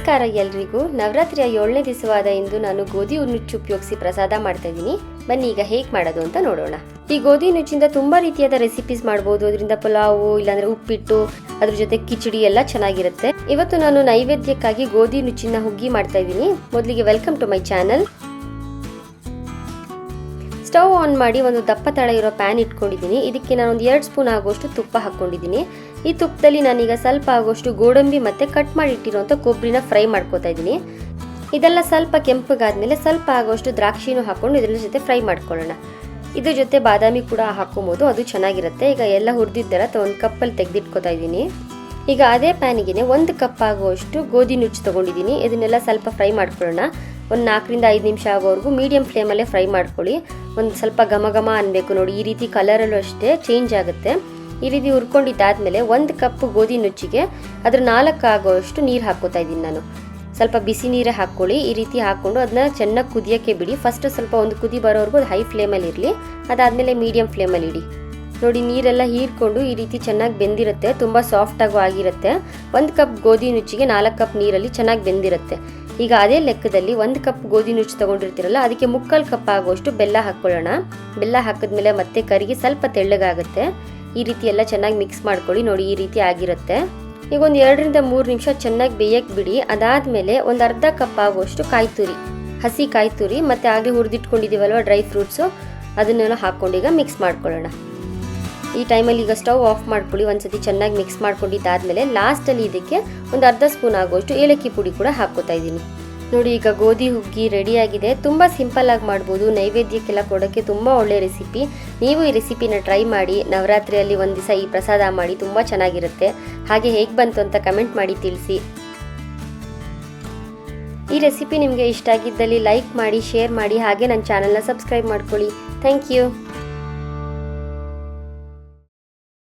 ನಮಸ್ಕಾರ ಎಲ್ರಿಗೂ. ನವರಾತ್ರಿಯ ಏಳನೇ ದಿವಸವಾದ ಇಂದು ನಾನು ಗೋಧಿ ನುಚ್ಚು ಉಪಯೋಗಿಸಿ ಪ್ರಸಾದ ಮಾಡ್ತಾ ಇದ್ದೀನಿ. ಬನ್ನಿ, ಈಗ ಹೇಗೆ ಮಾಡೋದು ಅಂತ ನೋಡೋಣ. ಈ ಗೋಧಿ ನುಚ್ಚಿಂದ ತುಂಬಾ ರೀತಿಯಾದ ರೆಸಿಪೀಸ್ ಮಾಡಬಹುದು ಅದರಿಂದ ಪಲಾವು, ಇಲ್ಲಾಂದ್ರೆ ಉಪ್ಪಿಟ್ಟು, ಅದ್ರ ಜೊತೆ ಕಿಚಡಿ ಎಲ್ಲ ಚೆನ್ನಾಗಿರುತ್ತೆ. ಇವತ್ತು ನಾನು ನೈವೇದ್ಯಕ್ಕಾಗಿ ಗೋಧಿ ನುಚ್ಚಿನ ಹುಗ್ಗಿ ಮಾಡ್ತಾ ಇದ್ದೀನಿ. ಮೊದಲಿಗೆ welcome to my channel stove on ಮಾಡಿ ಒಂದು ದಪ್ಪ ತಳ ಇರೋ ಪ್ಯಾನ್ ಇಟ್ಕೊಂಡಿದ್ದೀನಿ. ಇದಕ್ಕೆ ನಾನು ಒಂದು ಎರಡು ಸ್ಪೂನ್ ಆಗುವಷ್ಟು ತುಪ್ಪ ಹಾಕ್ಕೊಂಡಿದ್ದೀನಿ. ಈ ತುಪ್ಪದಲ್ಲಿ ನಾನೀಗ ಸ್ವಲ್ಪ ಆಗುವಷ್ಟು ಗೋಡಂಬಿ ಮತ್ತು ಕಟ್ ಮಾಡಿ ಕೊಬ್ಬರಿನ ಫ್ರೈ ಮಾಡ್ಕೋತಾ ಇದ್ದೀನಿ. ಇದೆಲ್ಲ ಸ್ವಲ್ಪ ಕೆಂಪಗಾದ್ಮೇಲೆ ಸ್ವಲ್ಪ ಆಗುವಷ್ಟು ದ್ರಾಕ್ಷಿನೂ ಹಾಕ್ಕೊಂಡು ಇದರ ಜೊತೆ ಫ್ರೈ ಮಾಡ್ಕೊಳ್ಳೋಣ. ಇದ್ರ ಜೊತೆ ಬಾದಾಮಿ ಕೂಡ ಹಾಕೊಬೋದು ಅದು ಚೆನ್ನಾಗಿರುತ್ತೆ. ಈಗ ಎಲ್ಲ ಹುರಿದಿದ್ದರ ಒಂದು ಕಪ್ಪಲ್ಲಿ ತೆಗೆದಿಟ್ಕೋತಾ ಇದ್ದೀನಿ. ಈಗ ಅದೇ ಪ್ಯಾನಿಗೆ ಒಂದು ಕಪ್ ಆಗುವಷ್ಟು ಗೋಧಿ ನುಚ್ಚು ತೊಗೊಂಡಿದ್ದೀನಿ. ಇದನ್ನೆಲ್ಲ ಸ್ವಲ್ಪ ಫ್ರೈ ಮಾಡ್ಕೊಳ್ಳೋಣ. ಒಂದು ನಾಲ್ಕರಿಂದ ಐದು ನಿಮಿಷ ಆಗೋವರೆಗೂ ಮೀಡಿಯಂ ಫ್ಲೇಮಲ್ಲೇ ಫ್ರೈ ಮಾಡ್ಕೊಳ್ಳಿ. ಒಂದು ಸ್ವಲ್ಪ ಘಮ ಘಮ ಅನ್ನಬೇಕು ನೋಡಿ, ಈ ರೀತಿ ಕಲರಲ್ಲೂ ಅಷ್ಟೇ ಚೇಂಜ್ ಆಗುತ್ತೆ. ಈ ರೀತಿ ಹುರ್ಕೊಂಡಿದ್ದಾದ್ಮೇಲೆ ಒಂದು ಕಪ್ ಗೋಧಿ ನುಚ್ಚಿಗೆ ಅದ್ರ ನಾಲ್ಕು ಆಗೋಷ್ಟು ನೀರು ಹಾಕ್ಕೋತಾ ಇದ್ದೀನಿ ನಾನು. ಸ್ವಲ್ಪ ಬಿಸಿ ನೀರೇ ಹಾಕ್ಕೊಳ್ಳಿ. ಈ ರೀತಿ ಹಾಕ್ಕೊಂಡು ಅದನ್ನ ಚೆನ್ನಾಗಿ ಕುದಿಯೋಕ್ಕೆ ಬಿಡಿ. ಫಸ್ಟ್ ಸ್ವಲ್ಪ ಒಂದು ಕುದಿ ಬರೋವರೆಗೂ ಅದು ಹೈ ಫ್ಲೇಮಲ್ಲಿ ಇರಲಿ. ಅದಾದಮೇಲೆ ಮೀಡಿಯಂ ಫ್ಲೇಮಲ್ಲಿ ಇಡಿ. ನೋಡಿ, ನೀರೆಲ್ಲ ಹೀರ್ಕೊಂಡು ಈ ರೀತಿ ಚೆನ್ನಾಗಿ ಬೆಂದಿರುತ್ತೆ. ತುಂಬ ಸಾಫ್ಟಾಗೂ ಆಗಿರುತ್ತೆ. ಒಂದು ಕಪ್ ಗೋಧಿ ನುಚ್ಚಿಗೆ ನಾಲ್ಕು ಕಪ್ ನೀರಲ್ಲಿ ಚೆನ್ನಾಗಿ ಬೆಂದಿರುತ್ತೆ. ಈಗ ಅದೇ ಲೆಕ್ಕದಲ್ಲಿ ಒಂದು ಕಪ್ ಗೋಧಿ ನುಚ್ಚು ತೊಗೊಂಡಿರ್ತೀರಲ್ಲ, ಅದಕ್ಕೆ ಮುಕ್ಕಾಲು ಕಪ್ ಆಗುವಷ್ಟು ಬೆಲ್ಲ ಹಾಕ್ಕೊಳ್ಳೋಣ. ಬೆಲ್ಲ ಹಾಕಿದ್ಮೇಲೆ ಮತ್ತೆ ಕರಿಗೆ ಸ್ವಲ್ಪ ತೆಳ್ಳಗಾಗುತ್ತೆ. ಈ ರೀತಿ ಎಲ್ಲ ಚೆನ್ನಾಗಿ ಮಿಕ್ಸ್ ಮಾಡ್ಕೊಳ್ಳಿ. ನೋಡಿ, ಈ ರೀತಿ ಆಗಿರುತ್ತೆ. ಈಗ ಒಂದು ಎರಡರಿಂದ ಮೂರು ನಿಮಿಷ ಚೆನ್ನಾಗಿ ಬೇಯಕ್ಕೆ ಬಿಡಿ. ಅದಾದಮೇಲೆ ಒಂದು ಅರ್ಧ ಕಪ್ ಆಗುವಷ್ಟು ಕಾಯಿ ತುರಿ ಹಸಿ ಕಾಯಿ ತುರಿ ಮತ್ತು ಆಗಲೇ ಹುರಿದಿಟ್ಕೊಂಡಿದ್ದೀವಲ್ವ ಡ್ರೈ ಫ್ರೂಟ್ಸು ಅದನ್ನೆಲ್ಲ ಈಗ ಮಿಕ್ಸ್ ಮಾಡ್ಕೊಳ್ಳೋಣ. ಈ ಟೈಮಲ್ಲಿ ಈಗ ಸ್ಟವ್ ಆಫ್ ಮಾಡ್ಕೊಳ್ಳಿ, ಒಂದ್ಸತಿ ಚೆನ್ನಾಗಿ ಮಿಕ್ಸ್ ಮಾಡ್ಕೊಂಡಿದ್ದಾದ್ಮೇಲೆ ಲಾಸ್ಟಲ್ಲಿ ಇದಕ್ಕೆ ಒಂದು ಅರ್ಧ ಸ್ಪೂನ್ ಆಗುವಷ್ಟು ಏಲಕ್ಕಿ ಪುಡಿ ಕೂಡ ಹಾಕ್ಕೋತಾ ಇದ್ದೀನಿ. ನೋಡಿ, ಈಗ ಗೋಧಿ ಹುಗ್ಗಿ ರೆಡಿಯಾಗಿದೆ ತುಂಬ ಸಿಂಪಲ್ ಆಗಿ ಮಾಡ್ಬೋದು. ನೈವೇದ್ಯಕ್ಕೆಲ್ಲ ಕೊಡೋಕ್ಕೆ ತುಂಬ ಒಳ್ಳೆ ರೆಸಿಪಿ ನೀವು ಈ ರೆಸಿಪಿನ ಟ್ರೈ ಮಾಡಿ, ನವರಾತ್ರಿಯಲ್ಲಿ ಒಂದು ದಿವಸ ಈ ಪ್ರಸಾದ ಮಾಡಿ ತುಂಬ ಚೆನ್ನಾಗಿರುತ್ತೆ. ಹಾಗೆ ಹೇಗೆ ಬಂತು ಅಂತ ಕಮೆಂಟ್ ಮಾಡಿ ತಿಳಿಸಿ. ಈ ರೆಸಿಪಿ ನಿಮಗೆ ಇಷ್ಟ ಆಗಿದ್ದಲ್ಲಿ ಲೈಕ್ ಮಾಡಿ ಶೇರ್ ಮಾಡಿ, ಹಾಗೆ ನನ್ನ ಚಾನಲ್ನ ಸಬ್ಸ್ಕ್ರೈಬ್ ಮಾಡ್ಕೊಳ್ಳಿ. Thank you